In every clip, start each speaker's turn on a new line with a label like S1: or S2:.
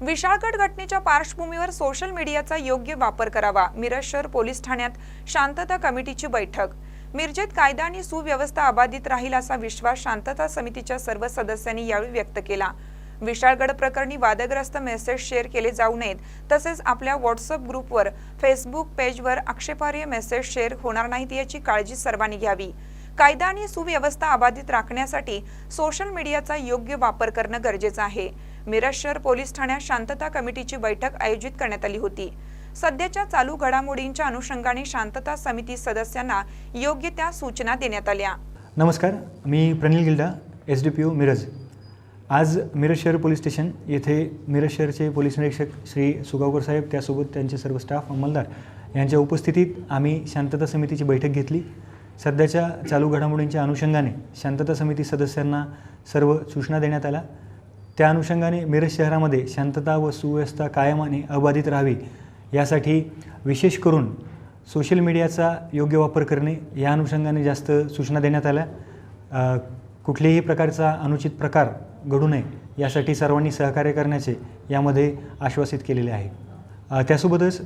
S1: विशाळगड घटनेच्या पार्श्वभूमीवर सोशल मीडियाचा योग्य वापर करावा. मिरज शहर पोलीस ठाण्यात शांतता कमिटीची बैठक. मिरजेत कायदा आणि सुव्यवस्था अबाधित राहील असा विश्वास शांतता समितीच्या सर्व सदस्यांनी यावेळी व्यक्त केला. विशाळगड प्रकरणी वादग्रस्त मेसेज शेअर केले जाऊ नयेत. तसेच आपल्या व्हॉट्सअप ग्रुपवर फेसबुक पेजवर आक्षेपार्ह मेसेज शेअर होणार नाहीत याची काळजी सर्वांनी घ्यावी. कायदा आणि सुव्यवस्था अबाधित राखण्यासाठी सोशल मीडियाचा योग्य वापर करणं गरजेचं आहे. मिरज शहर पोलीस ठाण्यात शांतता कमिटीची बैठक आयोजित करण्यात आली होती. सध्याच्या चालू घडामोडींच्या अनुषंगाने शांतता समिती सदस्यांना योग्य त्या सूचना देण्यात आल्या.
S2: नमस्कार मी Pranil Gilda S D P O Miraj. आज मिरज शहर पोलीस स्टेशन येथे मिरज शहरचे पोलीस निरीक्षक श्री सुगावकर साहेब त्यासोबत त्यांचे सर्व स्टाफ अंमलदार यांच्या उपस्थितीत आम्ही शांतता समितीची बैठक घेतली. सध्याच्या चालू घडामोडींच्या अनुषंगाने शांतता समिती सदस्यांना सर्व सूचना देण्यात आल्या. त्या अनुषंगाने मिरज शहरामध्ये शांतता व सुव्यवस्था कायम आणि अबाधित राहावी यासाठी विशेष करून सोशल मीडियाचा योग्य वापर करणे या अनुषंगाने जास्त सूचना देण्यात आल्या. कुठल्याही प्रकारचा अनुचित प्रकार घडू नये यासाठी सर्वांनी सहकार्य करण्याचे यामध्ये आश्वासित केलेले आहे. त्यासोबतच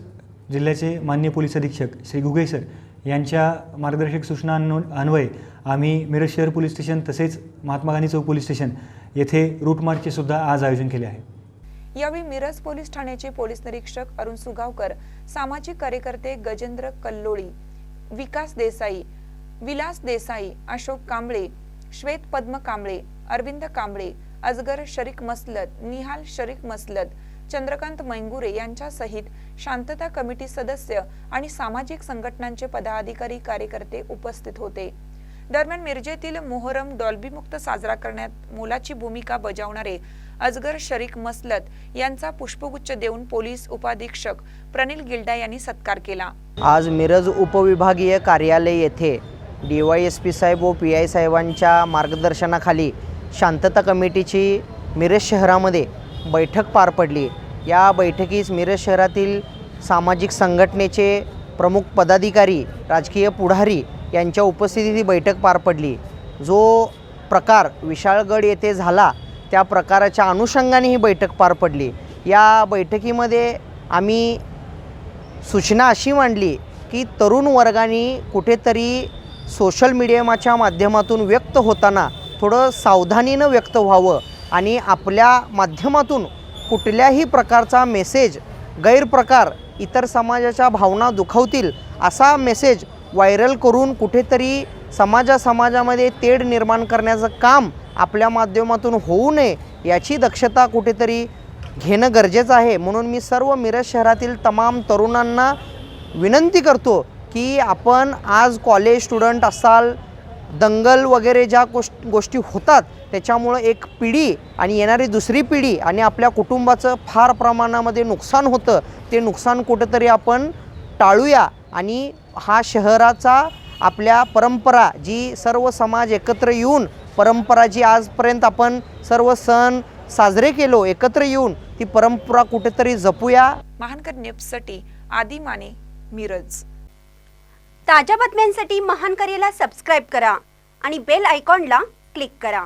S2: जिल्ह्याचे मान्य पोलीस अधीक्षक श्री घुगे सर यांच्या मार्गदर्शक सूचना अन्वये आम्ही मिरज शहर पोलीस स्टेशन तसेच महात्मा गांधी चौक पोलीस स्टेशन येथे रूटमार्चचे सुद्धा आज आयोजन केले आहे.
S1: यावेळी मिरज पोलीस ठाण्याचे पोलीस निरीक्षक अरुण सुगावकर सामाजिक कार्यकर्ते गजेंद्र कल्लोळी विकास देसाई विलास देसाई अशोक कांबळे श्वेत पद्म कांबळे अरविंद कांबळे अजगर शरीक मसलत निहाल शरीक मसलत चंद्रकांत मैंगुरे यांच्यासहित शांतता कमिटी सदस्य आणि सामाजिक संघटनांचे पदाधिकारी कार्यकर्ते उपस्थित होते. दरम्यान मिरजेतील मोहरम डॉल्बीमुक्त साजरा करण्यात मोलाची भूमिका बजावणारे अजगर शरीक मसलत यांचा पुष्पगुच्छ देऊन पोलीस उपाधीक्षक प्रनिल गिल्डा यांनी सत्कार केला.
S3: आज मिरज उपविभागीय कार्यालय येथे डी वाय एस पी साहेब व पी आय साहेबांच्या मार्गदर्शनाखाली शांतता कमिटीची मिरज शहरामध्ये बैठक पार पडली. या बैठकीस मिरज शहरातील सामाजिक संघटनेचे प्रमुख पदाधिकारी राजकीय पुढारी यांच्या उपस्थितीत ही बैठक पार पडली. जो प्रकार विशाळगड येथे झाला त्या प्रकाराच्या अनुषंगाने ही बैठक पार पडली. या बैठकीमध्ये आम्ही सूचना अशी मांडली की तरुण वर्गाने कुठेतरी सोशल मीडियाच्या माध्यमातून व्यक्त होताना थोडं सावधानीनं व्यक्त व्हावं आणि आपल्या माध्यमातून कुठल्याही प्रकारचा मेसेज गैरप्रकार इतर समाजाच्या भावना दुखावतील असा मेसेज व्हायरल करून कुठेतरी समाजा समाजामध्ये तेढ निर्माण करण्याचं काम आपल्या माध्यमातून होऊ नये याची दक्षता कुठेतरी घेणं गरजेचं आहे. म्हणून मी सर्व मिरज शहरातील तमाम तरुणांना विनंती करतो की आपण आज कॉलेज स्टुडंट असाल दंगल वगैरे ज्या गोष्ट गोष्टी होतात त्याच्यामुळं एक पिढी आणि येणारी दुसरी पिढी आणि आपल्या कुटुंबाचं फार प्रमाणामध्ये नुकसान होतं. ते नुकसान कुठंतरी आपण टाळूया. आणि हा शहराचा आपल्या परंपरा जी सर्व समाज एकत्र येऊन परंपरा जी आजपर्यंत आपण सर्व सण साजरे केलो एकत्र येऊन ती परंपरा कुठेतरी जपूया.
S1: महानकर न्यूजसाठी आदी माने मिरज.
S4: ताज्या बातम्यांसाठी महान करेला सबस्क्राईब करा आणि बेल आयकॉनला क्लिक करा.